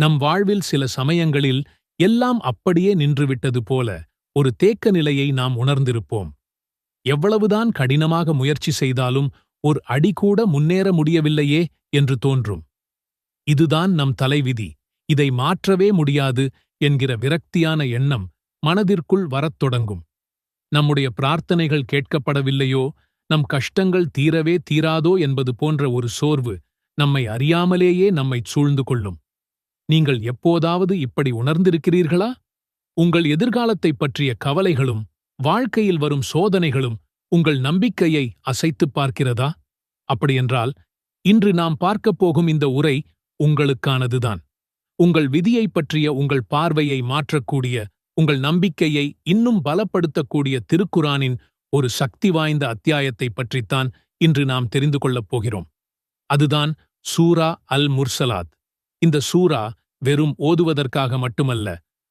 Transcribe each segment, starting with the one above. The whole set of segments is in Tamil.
நம் வாழ்வில் சில சமயங்களில் எல்லாம் அப்படியே நின்றுவிட்டது போல ஒரு தேக்க நிலையை நாம் உணர்ந்திருப்போம். எவ்வளவுதான் கடினமாக முயற்சி செய்தாலும் ஒரு அடி கூட முன்னேற முடியவில்லையே என்று தோன்றும். இதுதான் நம் தலைவிதி. இதை மாற்றவே முடியாது என்கிற விரக்தியான எண்ணம் மனதிற்குள் வரத் தொடங்கும். நம்முடைய பிரார்த்தனைகள் கேட்கப்படவில்லையோ நம் கஷ்டங்கள் தீரவே தீராதோ என்பது போன்ற ஒரு சோர்வு நம்மை அறியாமலேயே நம்மைச் சூழ்ந்து கொள்ளும். நீங்கள் எப்போதாவது இப்படி உணர்ந்திருக்கிறீர்களா? உங்கள் எதிர்காலத்தைப் பற்றிய கவலைகளும் வாழ்க்கையில் வரும் சோதனைகளும் உங்கள் நம்பிக்கையை அசைத்துப் பார்க்கிறதா? அப்படியென்றால் இன்று நாம் பார்க்கப் போகும் இந்த உரை உங்களுக்கானதுதான். உங்கள் விதியைப் பற்றிய உங்கள் பார்வையை மாற்றக்கூடிய உங்கள் நம்பிக்கையை இன்னும் பலப்படுத்தக்கூடிய திருக்குரானின் ஒரு சக்தி வாய்ந்த அத்தியாயத்தைப் பற்றித்தான் இன்று நாம் தெரிந்து கொள்ளப் போகிறோம். அதுதான் சூரா அல் முர்சலாத் இந்த சூரா வெறும் ஓதுவதற்காக மட்டுமல்ல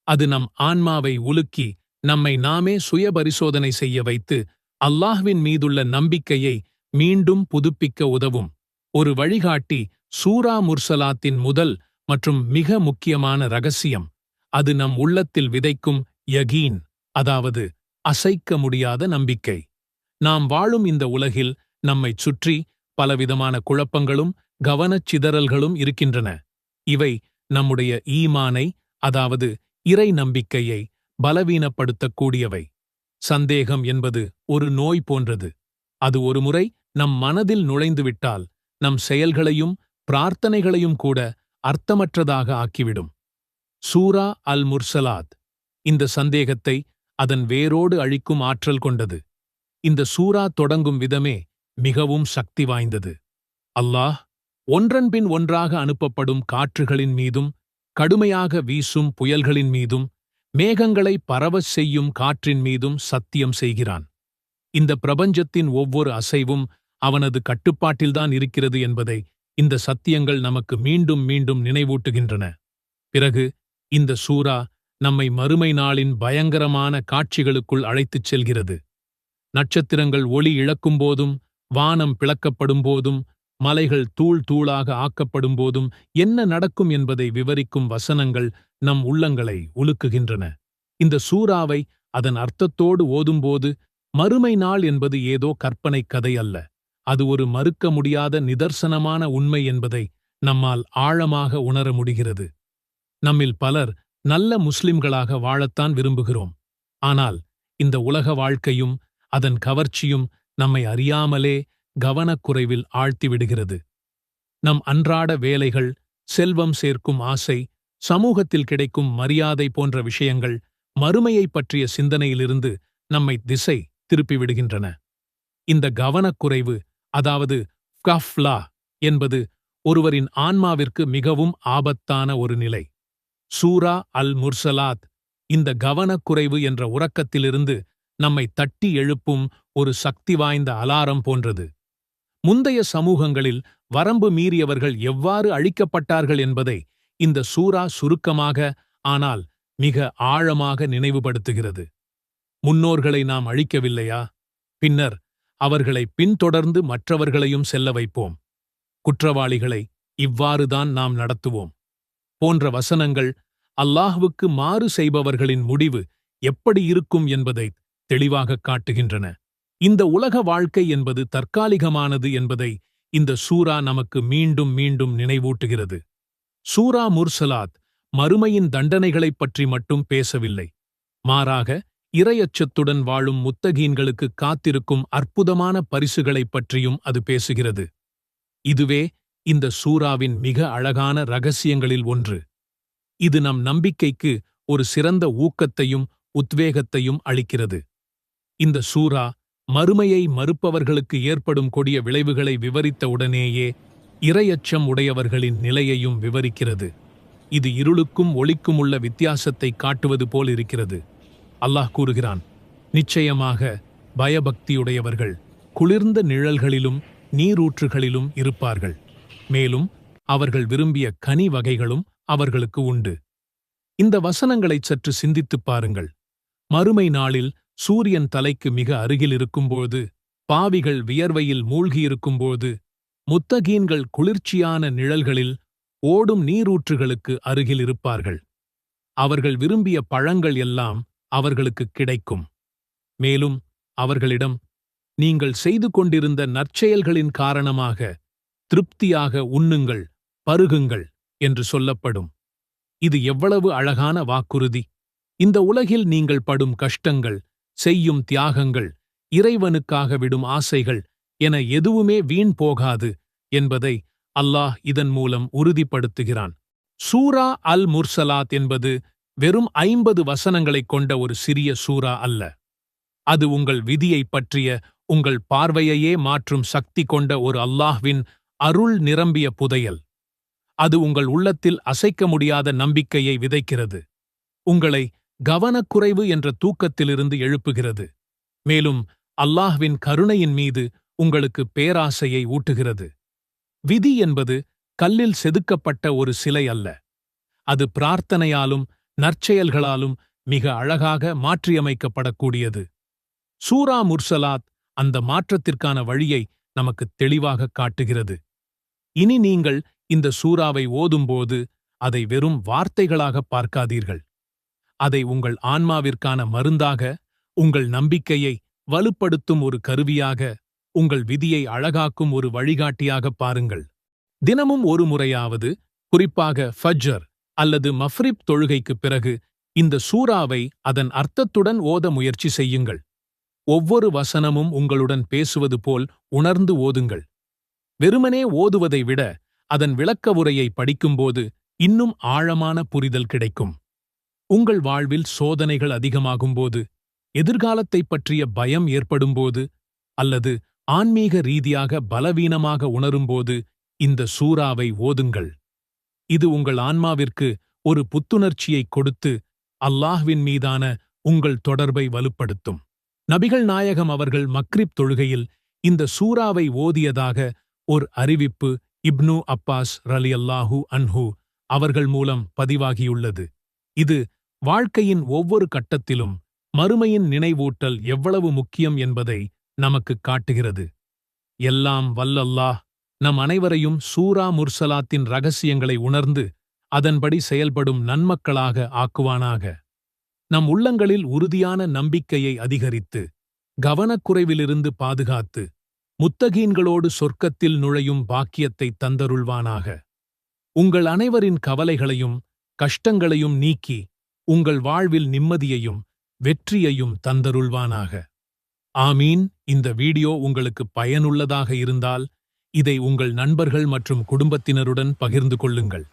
அது நம் ஆன்மாவை உலுக்கி நம்மை நாமே சுயபரிசோதனை செய்ய வைத்து அல்லாஹ்வின் மீதுள்ள நம்பிக்கையை மீண்டும் புதுப்பிக்க உதவும். ஒரு வழிகாட்டி சூரா முர்சலாத்தின் முதல் மற்றும் மிக முக்கியமான ரகசியம் அது நம் உள்ளத்தில் விதைக்கும் யகீன் அதாவது அசைக்க முடியாத நம்பிக்கை. நாம் வாழும் இந்த உலகில் நம்மைச் சுற்றி பலவிதமான குழப்பங்களும் கவனச்சிதறல்களும் இருக்கின்றன. இவை நம்முடைய ஈமானை அதாவது இறை நம்பிக்கையை பலவீனப்படுத்தக்கூடியவை. சந்தேகம் என்பது ஒரு நோய் போன்றது. அது ஒருமுறை நம் மனதில் நுழைந்துவிட்டால் நம் செயல்களையும் பிரார்த்தனைகளையும் கூட அர்த்தமற்றதாக ஆக்கிவிடும். சூரா அல் முர்சலாத் இந்த சந்தேகத்தை அதன் வேரோடு அழிக்கும் ஆற்றல் கொண்டது. இந்த சூரா தொடங்கும் விதமே மிகவும் சக்தி வாய்ந்தது. அல்லாஹ் ஒன்றன்பின் ஒன்றாக அனுப்பப்படும் காற்றுகளின் மீதும் கடுமையாக வீசும் புயல்களின் மீதும் மேகங்களை பரவச் செய்யும் காற்றின் மீதும் சத்தியம் செய்கிறான். இந்த பிரபஞ்சத்தின் ஒவ்வொரு அசைவும் அவனது கட்டுப்பாட்டில்தான் இருக்கிறது என்பதை இந்த சத்தியங்கள் நமக்கு மீண்டும் மீண்டும் நினைவூட்டுகின்றன. பிறகு இந்த சூரா நம்மை மறுமை நாளின் பயங்கரமான காட்சிகளுக்குள் அழைத்துச் செல்கிறது. நட்சத்திரங்கள் ஒளி இழக்கும்போதும் வானம் பிளக்கப்படும் போதும் மலைகள் தூள் தூளாக ஆக்கப்படும் போதும் என்ன நடக்கும் என்பதை விவரிக்கும் வசனங்கள் நம் உள்ளங்களை உலுக்குகின்றன. இந்த சூறாவை அதன் அர்த்தத்தோடு ஓதும்போது மறுமை நாள் என்பது ஏதோ கற்பனை கதை அல்ல. அது ஒரு மறுக்க முடியாத நிதர்சனமான உண்மை என்பதை நம்மால் ஆழமாக உணர முடிகிறது. நம்மில் பலர் நல்ல முஸ்லிம்களாக வாழத்தான் விரும்புகிறோம். ஆனால் இந்த உலக வாழ்க்கையும் அதன் கவர்ச்சியும் நம்மை அறியாமலே கவனக்குறைவில் ஆழ்த்திவிடுகிறது. நம் அன்றாட வேலைகள் செல்வம் சேர்க்கும் ஆசை சமூகத்தில் கிடைக்கும் மரியாதை போன்ற விஷயங்கள் மறுமையைப் பற்றிய சிந்தனையிலிருந்து நம்மை திசை திருப்பிவிடுகின்றன. இந்த கவனக்குறைவு அதாவது கஃப்லா என்பது ஒருவரின் ஆன்மாவிற்கு மிகவும் ஆபத்தான ஒரு நிலை. சூரா அல் முர்சலாத் இந்த கவனக்குறைவு என்ற உறக்கத்திலிருந்து நம்மை தட்டி எழுப்பும் ஒரு சக்தி வாய்ந்த அலாரம் போன்றது. முந்தைய சமூகங்களில் வரம்பு மீறியவர்கள் எவ்வாறு அழிக்கப்பட்டார்கள் என்பதை இந்த சூரா சுருக்கமாக ஆனால் மிக ஆழமாக நினைவுபடுத்துகிறது. முன்னோர்களை நாம் அழிக்கவில்லையா? பின்னர் அவர்களை பின்தொடர்ந்து மற்றவர்களையும் செல்ல வைப்போம். குற்றவாளிகளை இவ்வாறுதான் நாம் நடத்துவோம். போன்ற வசனங்கள் அல்லாஹ்வுக்கு மாறு செய்பவர்களின் முடிவு எப்படி இருக்கும் என்பதை தெளிவாகக் காட்டுகின்றன. இந்த உலக வாழ்க்கை என்பது தற்காலிகமானது என்பதை இந்த சூரா நமக்கு மீண்டும் மீண்டும் நினைவூட்டுகிறது. சூரா முர்சலாத் மறுமையின் தண்டனைகளைப் பற்றி மட்டும் பேசவில்லை. மாறாக இரையச்சத்துடன் வாழும் முத்தகீன்களுக்கு காத்திருக்கும் அற்புதமான பரிசுகளைப் பற்றியும் அது பேசுகிறது. இதுவே இந்த சூறாவின் மிக அழகான ரகசியங்களில் ஒன்று. இது நம் நம்பிக்கைக்கு ஒரு சிறந்த ஊக்கத்தையும் உத்வேகத்தையும் அளிக்கிறது. இந்த சூரா மறுமையை மறுப்பவர்களுக்கு ஏற்படும் கொடிய விளைவுகளை விவரித்த உடனேயே இரையச்சம் உடையவர்களின் நிலையையும் விவரிக்கிறது. இது இருளுக்கும் ஒளிக்கும் உள்ள வித்தியாசத்தை காட்டுவது போல் இருக்கிறது. அல்லாஹ் கூறுகிறான் நிச்சயமாக பயபக்தியுடையவர்கள் குளிர்ந்த நிழல்களிலும் நீரூற்றுகளிலும் இருப்பார்கள். மேலும் அவர்கள் விரும்பிய கனி வகைகளும் அவர்களுக்கு உண்டு. இந்த வசனங்களைச் சற்று சிந்தித்துப் பாருங்கள். மறுமை நாளில் சூரியன் தலைக்கு மிக அருகில் இருக்கும்போது பாவிகள் வியர்வையில் மூழ்கியிருக்கும்போது முத்தகீன்கள் குளிர்ச்சியான நிழல்களில் ஓடும் நீரூற்றுகளுக்கு அருகில் இருப்பார்கள். அவர்கள் விரும்பிய பழங்கள் எல்லாம் அவர்களுக்கு கிடைக்கும். மேலும் அவர்களிடம் நீங்கள் செய்து கொண்டிருந்த நற்செயல்களின் காரணமாக திருப்தியாக உண்ணுங்கள் பருகுங்கள் என்று சொல்லப்படும். இது எவ்வளவு அழகான வாக்குறுதி! இந்த உலகில் நீங்கள் படும் கஷ்டங்கள் செய்யும் தியாகங்கள் இறைவனுக்காக விடும் ஆசைகள் என எதுவுமே வீண் போகாது என்பதை அல்லாஹ் இதன் மூலம் உறுதிப்படுத்துகிறான். சூரா அல் முர்சலாத் என்பது வெறும் ஐம்பது வசனங்களைக் கொண்ட ஒரு சிறிய சூரா அல்ல. அது உங்கள் விதியைப் பற்றிய உங்கள் பார்வையையே மாற்றும் சக்தி கொண்ட ஒரு அல்லாஹ்வின் அருள் நிரம்பிய புதையல். அது உங்கள் உள்ளத்தில் அசைக்க முடியாத நம்பிக்கையை விதைக்கிறது. உங்களை கவனக்குறைவு என்ற தூக்கத்திலிருந்து எழுப்புகிறது. மேலும் அல்லாஹ்வின் கருணையின் மீது உங்களுக்கு பேராசையை ஊட்டுகிறது. விதி என்பது கல்லில் செதுக்கப்பட்ட ஒரு சிலை அல்ல. அது பிரார்த்தனையாலும் நற்செயல்களாலும் மிக அழகாக மாற்றியமைக்கப்படக்கூடியது. சூரா முர்சலாத் அந்த மாற்றத்திற்கான வழியை நமக்கு தெளிவாக காட்டுகிறது. இனி நீங்கள் இந்த சூறாவை ஓதும்போது அதை வெறும் வார்த்தைகளாக பார்க்காதீர்கள். அதை உங்கள் ஆன்மாவிற்கான மருந்தாக உங்கள் நம்பிக்கையை வலுப்படுத்தும் ஒரு கருவியாக உங்கள் விதியை அழகாக்கும் ஒரு வழிகாட்டியாக பாருங்கள். தினமும் ஒரு முறையாவது குறிப்பாக ஃபஜ்ஜர் அல்லது மஃப்ரிப் தொழுகைக்குப் பிறகு இந்த சூறாவை அதன் அர்த்தத்துடன் ஓத முயற்சி செய்யுங்கள். ஒவ்வொரு வசனமும் உங்களுடன் பேசுவது போல் உணர்ந்து ஓதுங்கள். வெறுமனே ஓதுவதை விட அதன் விளக்க உரையை படிக்கும்போது இன்னும் ஆழமான புரிதல் கிடைக்கும். உங்கள் வாழ்வில் சோதனைகள் அதிகமாகும்போது எதிர்காலத்தைப் பற்றிய பயம் ஏற்படும்போது அல்லது ஆன்மீக ரீதியாக பலவீனமாக உணரும்போது இந்த சூறாவை ஓதுங்கள். இது உங்கள் ஆன்மாவிற்கு ஒரு புத்துணர்ச்சியைக் கொடுத்து அல்லாஹ்வின் மீதான உங்கள் தொடர்பை வலுப்படுத்தும். நபிகள் நாயகம் அவர்கள் மக்ரிப் தொழுகையில் இந்த சூறாவை ஓதியதாக ஒரு அறிவிப்பு இப்னு அப்பாஸ் ரலியல்லாஹு அன்ஹு அவர்கள் மூலம் பதிவாகியுள்ளது. இது வாழ்க்கையின் ஒவ்வொரு கட்டத்திலும் மறுமையின் நினைவூட்டல் எவ்வளவு முக்கியம் என்பதை நமக்குக் காட்டுகிறது. எல்லாம் வல்லல்லாஹ் நம் அனைவரையும் சூரா முர்சலாத்தின் ரகசியங்களை உணர்ந்து அதன்படி செயல்படும் நன்மக்களாக ஆக்குவானாக. நம் உள்ளங்களில் உறுதியான நம்பிக்கையை அதிகரித்து கவனக்குறைவிலிருந்து பாதுகாத்து முத்தகீன்களோடு சொர்க்கத்தில் நுழையும் பாக்கியத்தை தந்தருள்வானாக. உங்கள் அனைவரின் கவலைகளையும் கஷ்டங்களையும் நீக்கி உங்கள் வாழ்வில் நிம்மதியையும் வெற்றியையும் தந்தருள்வானாக. ஆமீன். இந்த வீடியோ உங்களுக்கு பயனுள்ளதாக இருந்தால் இதை உங்கள் நண்பர்கள் மற்றும் குடும்பத்தினருடன் பகிர்ந்து கொள்ளுங்கள்.